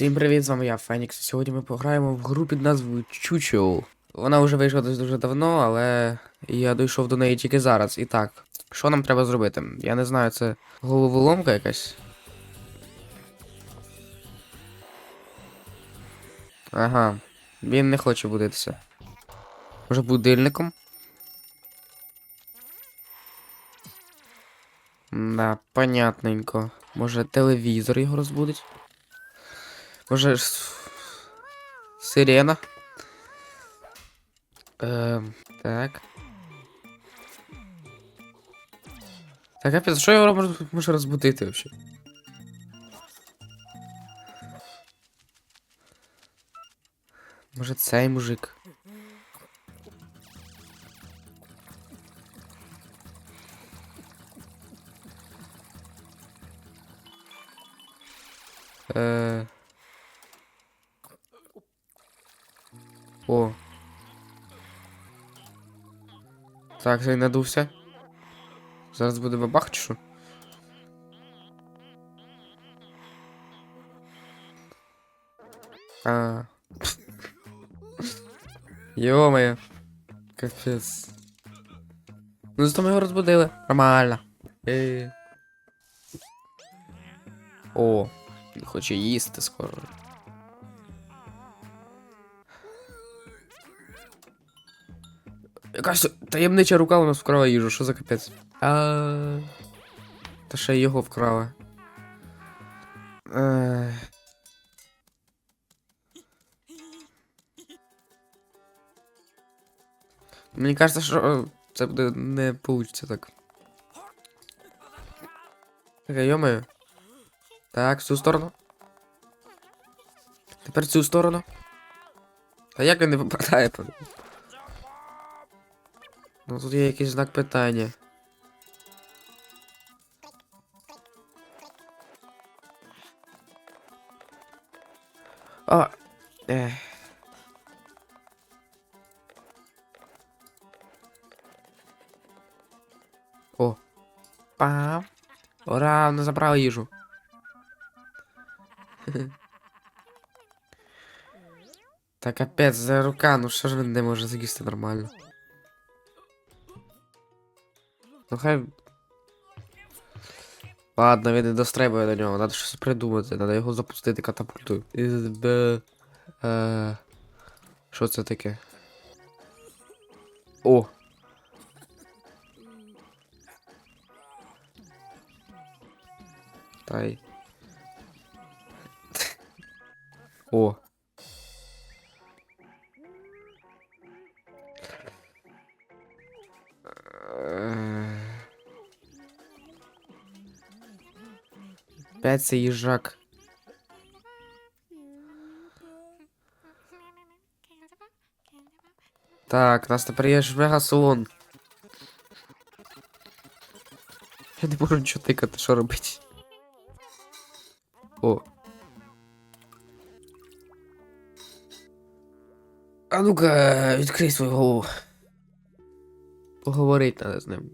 Всім привіт, з вами я, Фенікс. Сьогодні ми пограємо в гру під назвою Чучу. Вона вже вийшла десь дуже давно, але я дійшов до неї тільки зараз. І так, що нам треба зробити? Я не знаю, це головоломка якась. Ага, він не хоче будитися. Може будильником? Да, понятненько. Може телевізор його розбудить? С- Сирена. Ем, так. Так, капець, що його може розбудити взагалі? Може цей мужик? Е... О. Так, він надувся. Зараз буде бабах чи що? А. Йо-моє. Капець. Ну зато ми його розбудили. Нормально. Е. О, він хоче їсти скоро. Якась таємнича рука у нас вкрала їжу, що за капець? А... Та ще його вкрала. Е... Мені кажется, що е, це буде не получиться так. Так, йомаю. Так, в цю сторону. Тепер в цю сторону. Та як він не попадає? Ну тут є якийсь знак питання. А. Ех. О. Пам. Ура, вона забрала їжу. Та капець, за рука, ну що ж він не може з'їсти нормально? Ну хай. Ладно, він не достребує до нього, треба щось придумати, треба його запустити катапультою. Е... Що це таке? О! Та й. О. Опять це їжак. Так, нас тепер є мега-салон. Я не можу нічого тикати, що робити. О. А ну-ка, відкрий свою голову. Поговорити з ним.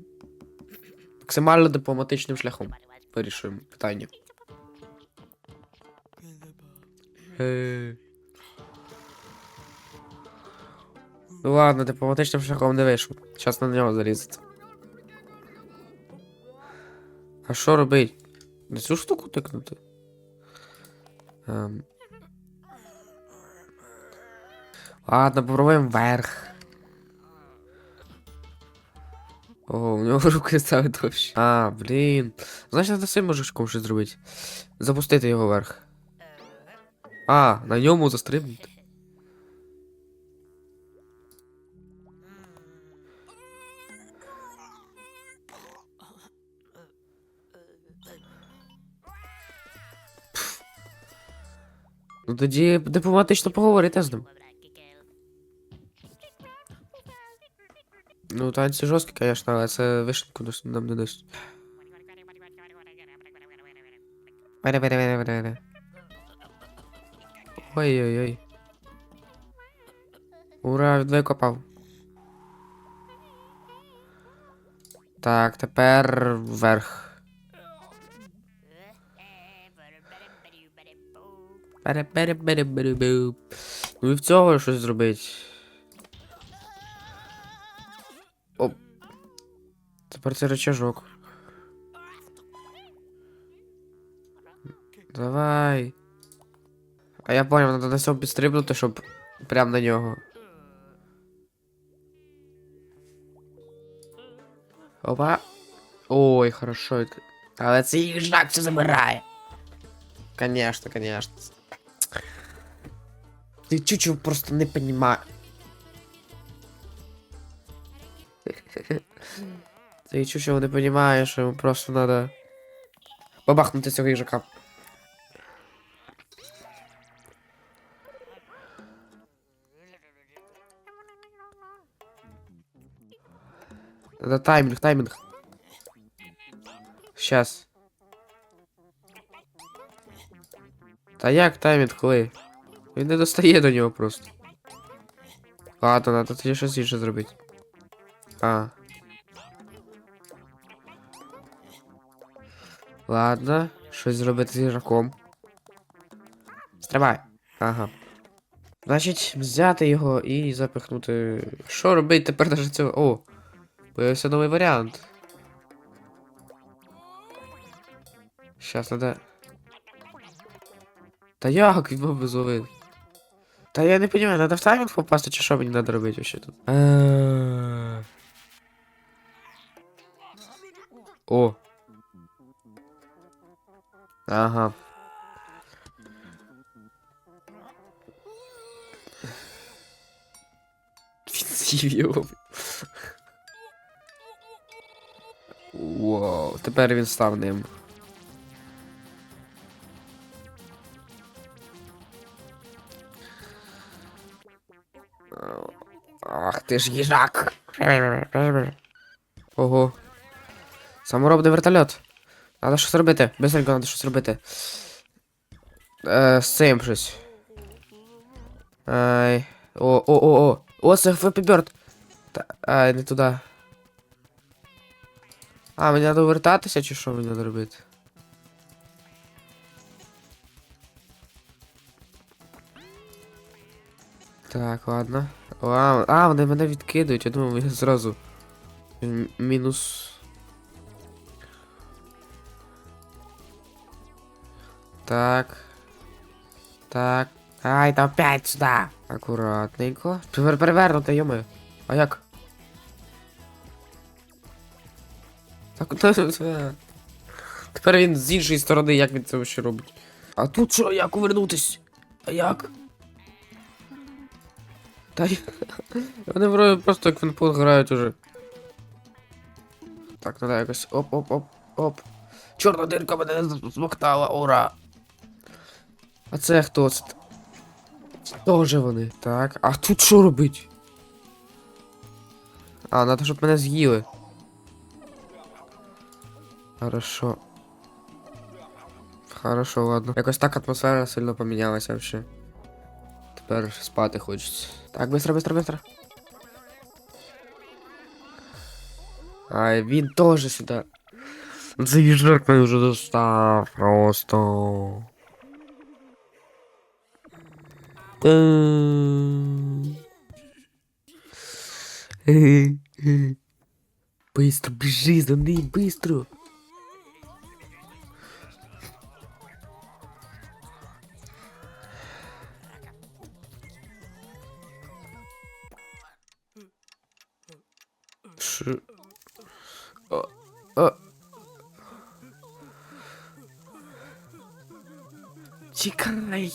Максимально дипломатичним шляхом. Вирішуємо питання. Е. Ну ладно, дипломатичним шляхом не вийшов. Зараз на нього залізати. А що робить? На цю штуку тикнути? Ем. Ладно, попробуємо вверх. О, у нього руки стали довші. А, блін. Значить, треба цим мужичком щось зробити. Запустити його вверх. А, на ньому застрибнути. Ну тоді дипломатично поговорити з ним. Ну, танці жорсткі, звісно, але це вишенку нам не дасть. Ой-ой-ой. Ура, викопав. Так, тепер вверх. Ну і в цього щось зробити. Оп. Тепер це рычажок. Давай. А я понял, надо на цьому підстрибнути, щоб прям на нього. Опа. Ой, хорошо. відк- Але це їжак все забирає. Конечно, конечно. Ти чуть-чуть просто не понимаешь. Ти чуть-чуть не понимаешь, що йому просто надо бабахнути цього їжака. Надо тайминг, тайминг. Сейчас. Та як таймінг коли? Не достає до нього просто. Ладно, надо тоді щось інше зробити. А. Ладно, щось зробити з їжаком. Стривай. Ага. Значить, взяти його і запихнути. Що робити тепер даже цього? О! Появився новий варіант. Щас надо. Та як він мав безловити? Та я не розумію, надо в таймінг попасти, чи що мені надо робити вообще тут? Е. О. Ага. Він з'їв його. Вау, тепер він став ним. Ах ти ж їжак. Ого. Саморобний вертольот. Надо щось робити. Быстренько надо щось робити. Е, з цим щось. Ай. О, о, о, о. О, це Феппі Бёрд. Ай, не туди. А, мені треба вертатися, чи що мені треба робити? Так, ладно. Вау. А, вони мене відкидують, я думав, я зразу. Мінус. Так. Так. Ай, та опять сюди. Акуратненько. Тепер перевернути, йоми. А як? Так, та- та- Тепер він з іншої сторони, як він це ще робить. А тут що, як увернутись? А як? Та Вони вроде просто як фінпол грають уже. Так, треба якось. Оп, оп, оп, оп. Чорна дирка мене змоктала, ура! А це хто це? Тоже вони. Так, а тут що робить? А, надо, щоб мене з'їли. Хорошо. Хорошо, ладно. Якось так атмосфера сильно помінялася вообще. Тепер спати хочеться. Так, быстро, быстро, быстро. Ай, він теж сюди. Цей їжак мене вже достав просто. Та-м. Е-е-е. Быстро, біжи за ним, быстро. А, а. Тікай.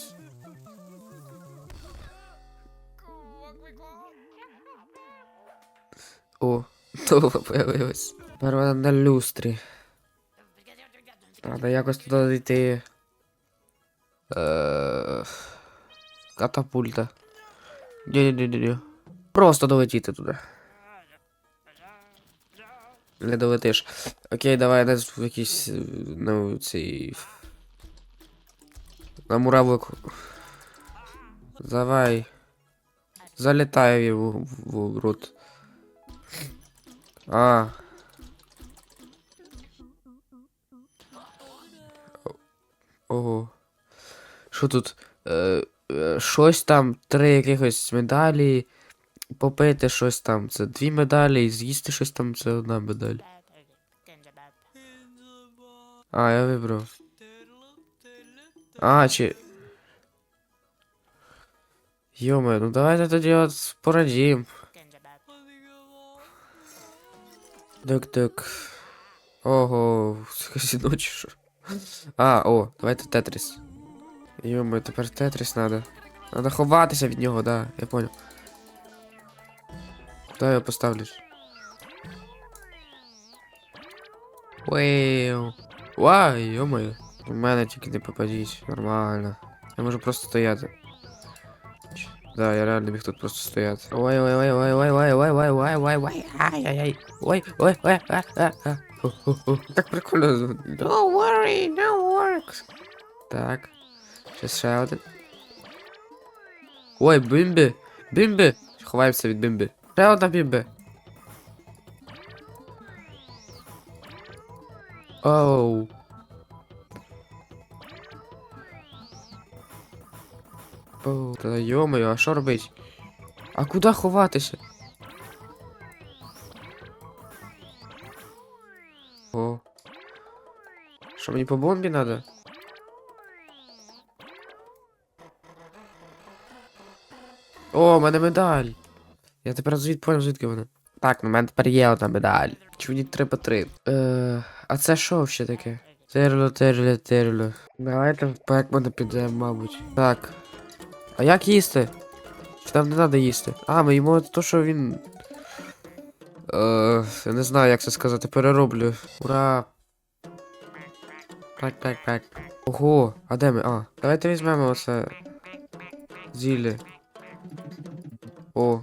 О, Това появилась. Тепер вона на люстрі. Треба якось туди дійти. Е, Катапульта. Ні-ні-ні-ні. Просто долетіти туди. Не долетиш. Окей, давай десь в якийсь. е, Ну, цей. На муравлику. Давай. Залітаю його в, в рот. А. Ого. Що тут? Е, е, щось там, три якихось медалі. Попити щось там, це дві медалі, і з'їсти щось там, це одна медаль. А, я вибрав. А, чи. Йоме, ну давайте тоді от порадім. Дик-дик. Ого, казіно чи що? А, о, давайте Тетріс. Йоме, тепер Тетріс надо. Надо ховатися від нього, да, я понял. Куда його поставлюсь? Вау. Вай, йомаю. У мене тільки не попадіть, нормально. Я можу просто стояти. Ч- Да, я реально міг тут просто стояти. Ой, ой, ой, ой, ой, ой, ой, ой, ой, ой, ой, ай, ай, ай. Ой, ой, ой, а, а, а. Хо-хо-хо. Так прикольно. Don't worry, no works. Так. Ще ще один. Ой, бімбі. Бімбі. Ховаємося від бімбі. Ще одна бімбі. Оу. Оу. Та йомаю, а що робить? А куди ховатися? О. Що мені по бомбі надо? О, у мене медаль. Я тепер звід поняв, звідки вона. Так, ну мене тепер є одна медаль. Чуні 3 по 3. Е, а це що ще таке? Терло, терло, терло. Давайте в Пекмана підемо, мабуть. Так. А як їсти? Чи там не треба їсти? А, ми їмо то, що він. Е, я не знаю, як це сказати, перероблю. Ура! Так, так, так. Ого, а де ми? А, давайте візьмемо оце. Зілля. О.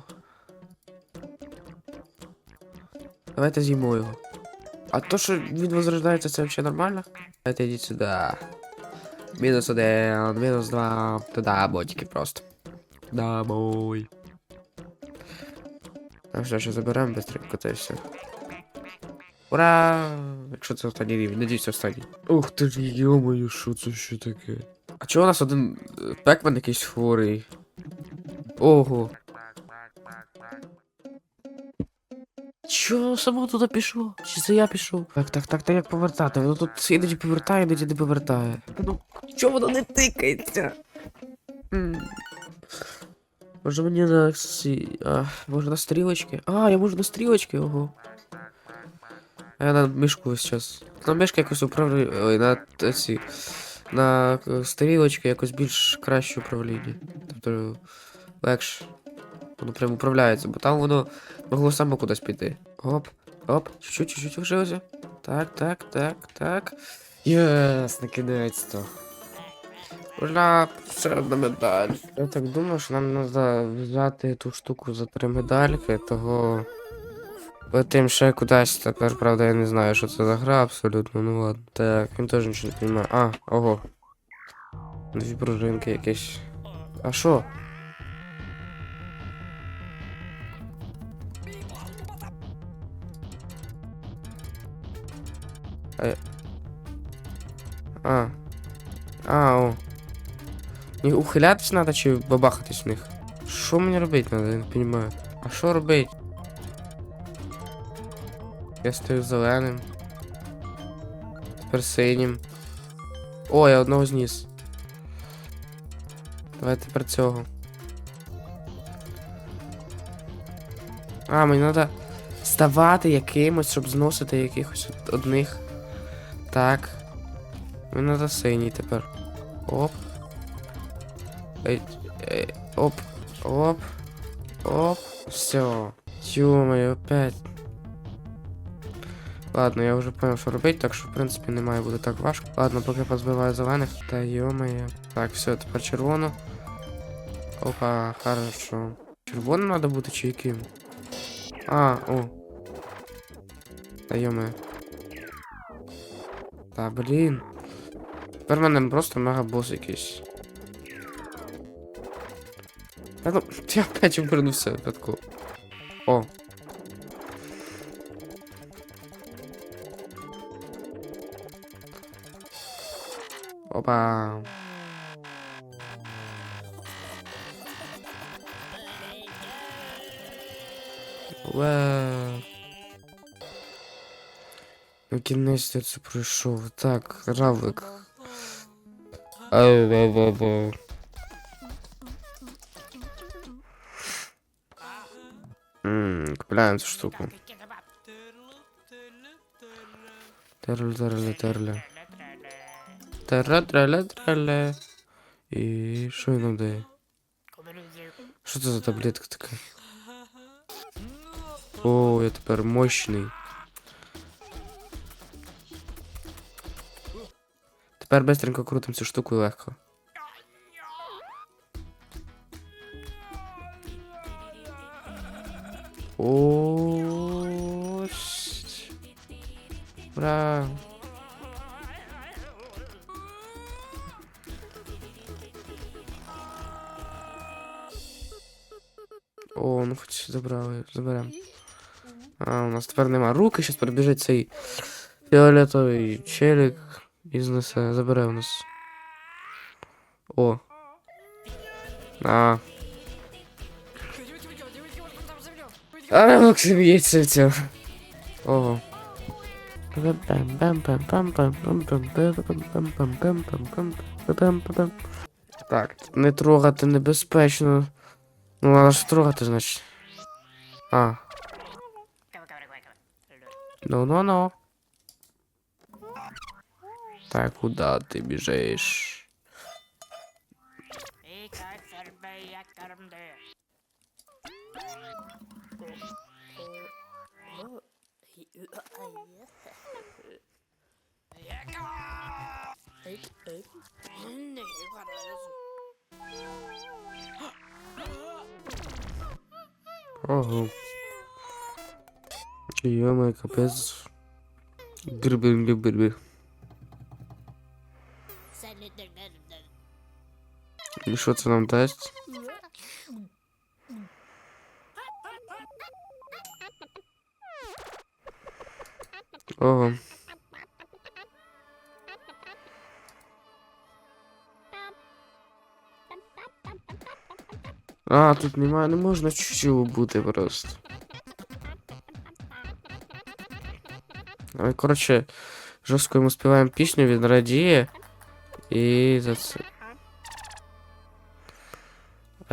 Давайте з'їмо його. А то, що він возрождається, це взагалі нормально? Давайте йдіть сюди. Мінус один, мінус два. Туди, ботики просто. Да, бой. Так що ще заберемо быстренько, та й все. Ура! Якщо це останній рівень, надіюсь, останній. Ух ти ж, йомою, що це ще таке? А чого у нас один е, пекмен якийсь хворий? Ого. Чо само туди пішло? Чи це я пішов? Так, так, так, так як повертати? Воно тут іноді повертає, іноді не повертає. Ну, чого воно не тикається? М. Може мені на ці. А, може на стрілочки? А, я можу на стрілочки, ого. А я на весь час. На мишку якось управляю. Ой, на т- ці. На е, стрілочки якось більш краще управління. Тобто легше. Воно прям управляється, бо там воно могло само кудись піти. Оп, оп, чуть-чуть, чуть-чуть вжився. Так, так, так, так. Єс, накидається. Ура, ще одна медаль. Я так думаю, що нам треба взяти ту штуку за три медальки, того. Летим ще кудись, тепер, правда, я не знаю, що це за гра абсолютно, ну ладно. Так, він теж нічого не розуміє. А, ого. Дві пружинки якісь. А що? А. А. О. Ні, ухилятись надо чи бабахатись в них? Що мені робити надо, я не розумію. А що робити? Я стою зеленим. Тепер синім. О, я одного зніс. Давай тепер цього. А, мені треба ставати якимось, щоб зносити якихось одних. Так. Мені треба синій тепер. Оп. Ей, ей, оп. Оп. Оп. Все. Ё-моё, опять. Ладно, я вже понял, що робити, так що в принципі не має бути так важко. Ладно, поки позбиваю зелених. Та ё-моё. Так, все, тепер червоно. Опа, хорошо. Червоним треба бути чи яким? А, о. Та ё-моё. Та блін. Тепер в мене просто мегабос якийсь. Ну, я опять обернувся випадку. О. Опа. Вау. Кінець я це пройшов. Так, равлик. Ау-ва-ва-ва. Ммм, цю штуку. Терля, терля, терля. Терля, терля, терля. І що він нам дає? Що це за таблетка така? О, я тепер мощний. Тепер быстренько крутим цю штуку і легко. О, ш- Ура! О, ну хоч забрали, заберем. А, у нас тепер нема руки, зараз прибіжить цей фіолетовий челік І знесе, забере у нас. О. А. А рамок б'ється в цьому. Ого. Так, не трогати небезпечно. Ну, надо ж трогати, значить. А. Ну, ну, ну. Так, куда ти біжиш? Ого. Йома, капець. Гриб-гриб-гриб. І що це нам дасть? Ого. А, тут немає, не можна чуть бути просто. Коротше, жорстко йому співаємо пісню, він радіє. І за це.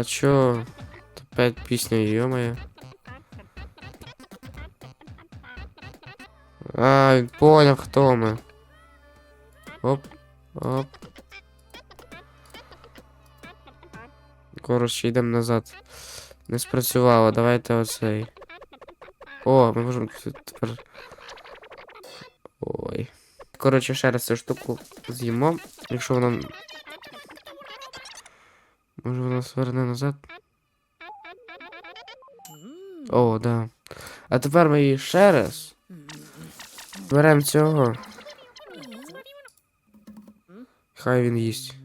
Чо? Опять пісня, ё-моё. А, він поняв, хто ми. Оп, оп. Коротше, йдемо назад. Не спрацювало, давайте оцей. О, ми можемо тепер. Ой. Коротше, ще раз цю штуку з'їмо. Якщо вона. Може вона сверне назад. О, да. А тепер ми її ще раз. Беремо цього. Хай він їсть.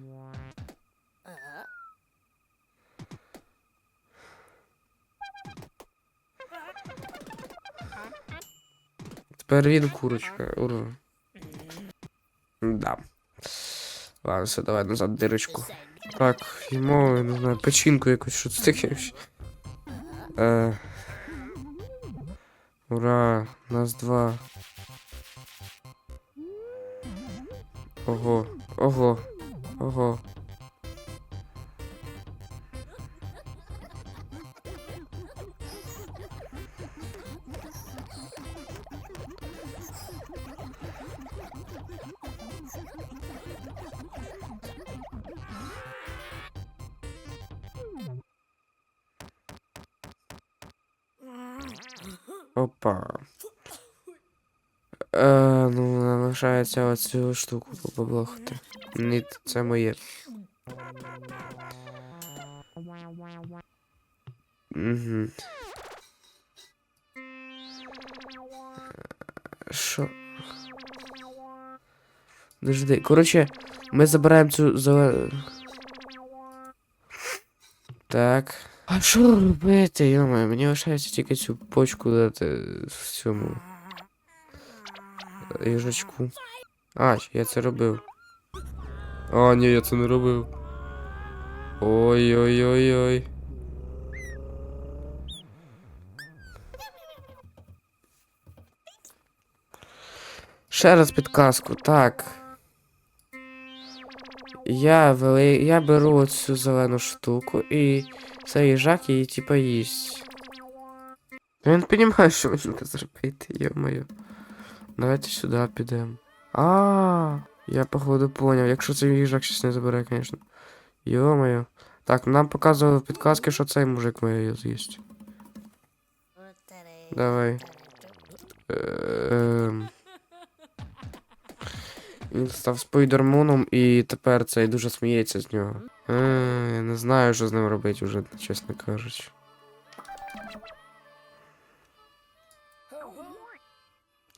Тепер він курочка. Ура. Да. Ладно, все, давай назад дырочку. Так, йому, не знаю, печінку якусь, що це таке. Е... Ура, нас два. Ого, ого, ого. Е, ну, залишається оцю штуку побаблохати. Ні, це моє. Угу. Що? Дожди. Коротше, ми забираємо цю зеле... Так. А що робити, йома? Мені лишається тільки цю почку дати в цьому. їжачку. А, я це робив. А, ні, я це не робив. Ой-ой-ой-ой. Ще раз підказку, так. Я вели... я беру оцю зелену штуку і цей їжак її типа їсть. Він розуміє, що можна зробити, йо-моє. Давайте сюди підемо. А, я походу поняв. Якщо цей їжак щось не забере, звісно. Йо-моє. Так, нам показували підказки, що цей мужик має з'їсть. Давай. Ем. Він став спойдермоном і тепер цей дуже сміється з нього. Е, я не знаю, що з ним робити вже, чесно кажучи.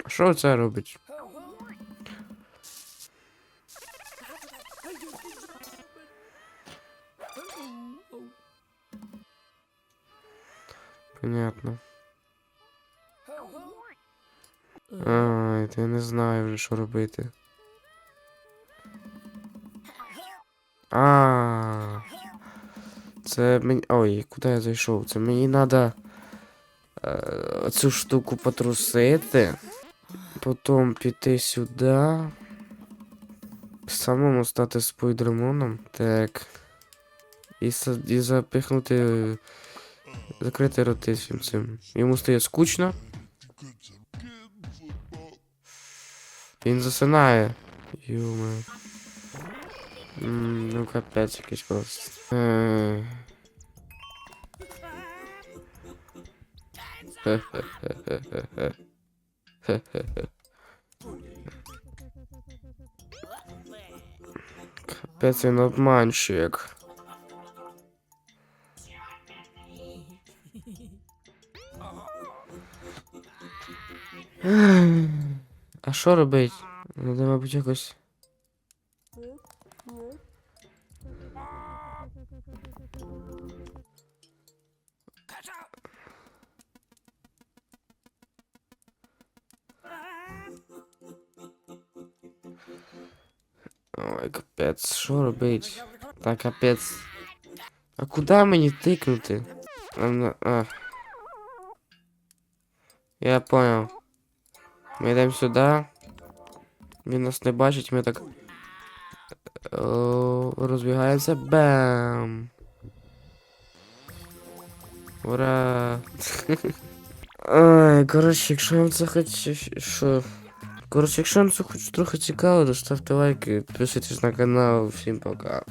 Що це робить? Понятно. Ай, я не знаю вже, що робити. А. Це мені. Ой, куди я зайшов? Це мені треба цю штуку потрусити. Потім піти сюди. Самому стати спойдермоном. Так. І, і запихнути. Закрити роти всім цим. Йому стає скучно. Він засинає. Юме. Ну капець якийсь просто. Е. Хе-хе-хе-хе-хе. Капець він обманщик. А що робить? Надо, мабуть, якось. Ой, капець, що робить? Та капець. А куди мені тикнути? А, на- а. Я понял. Ми йдемо сюди. Він нас не бачить, ми так. О, розбігаємося. Бам! Ура! Ай, коротше, якщо вам це хоч що. Коротше, якщо вам це хоч трохи цікаво, то ставте лайки, підписуйтесь на канал. Всім пока.